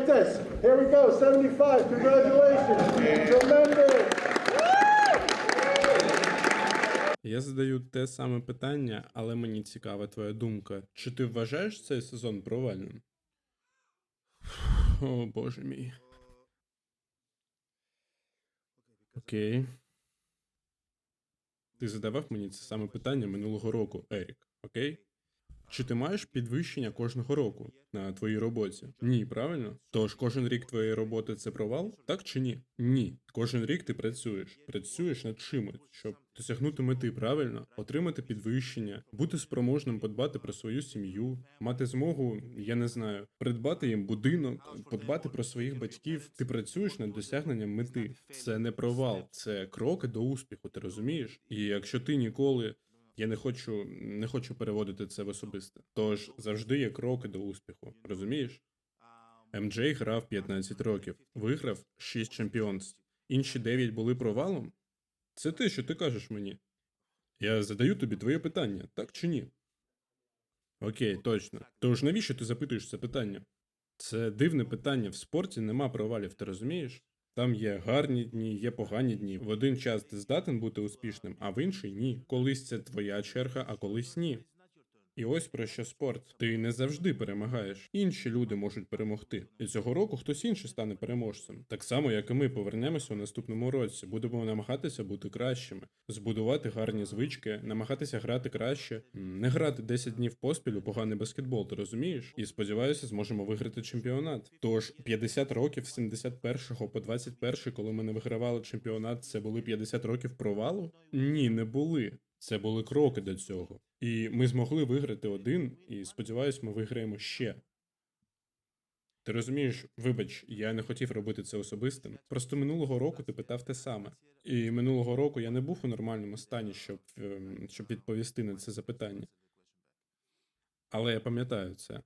like this. Here we go, 75. Congratulations. Tremendous. Я задаю те саме питання, але мені цікава твоя думка. Чи ти вважаєш цей сезон провальним? О, боже мій. Окей. Ти задавав мені це саме питання минулого року, Ерік, окей? Чи ти маєш підвищення кожного року на твоїй роботі? Ні, правильно? Тож кожен рік твоєї роботи це провал? Так чи ні? Ні. Кожен рік ти працюєш, працюєш над чимось, щоб досягнути мети, правильно, отримати підвищення, бути спроможним подбати про свою сім'ю, мати змогу, я не знаю, придбати їм будинок, подбати про своїх батьків. Ти працюєш над досягненням мети. Це не провал, це кроки до успіху. Ти розумієш? І якщо ти ніколи. Я не хочу, не хочу переводити це в особисте. Тож завжди є кроки до успіху. Розумієш? МД грав 15 років, виграв 6 чемпіонств. Інші 9 були провалом? Це те, що ти кажеш мені. Я задаю тобі твоє питання, так чи ні? Окей, точно. Тож навіщо ти запитуєш це питання? Це дивне питання. В спорті нема провалів, ти розумієш? Там є гарні дні, є погані дні. В один час ти здатен бути успішним, а в інший ні. Колись це твоя черга, а колись ні. І ось про що спорт. Ти не завжди перемагаєш. Інші люди можуть перемогти. І цього року хтось інший стане переможцем. Так само, як і ми повернемося у наступному році. Будемо намагатися бути кращими, збудувати гарні звички, намагатися грати краще, не грати 10 днів поспіль у поганий баскетбол, ти розумієш? І сподіваюся, зможемо виграти чемпіонат. Тож 50 років з 71 по 21, коли ми не вигравали чемпіонат, це були 50 років провалу? Ні, не були. Це були кроки до цього. І ми змогли виграти один, і сподіваюсь, ми виграємо ще. Ти розумієш, вибач, я не хотів робити це особистим. Просто минулого року ти питав те саме. І минулого року я не був у нормальному стані, щоб, ем, щоб відповісти на це запитання. Але я пам'ятаю це.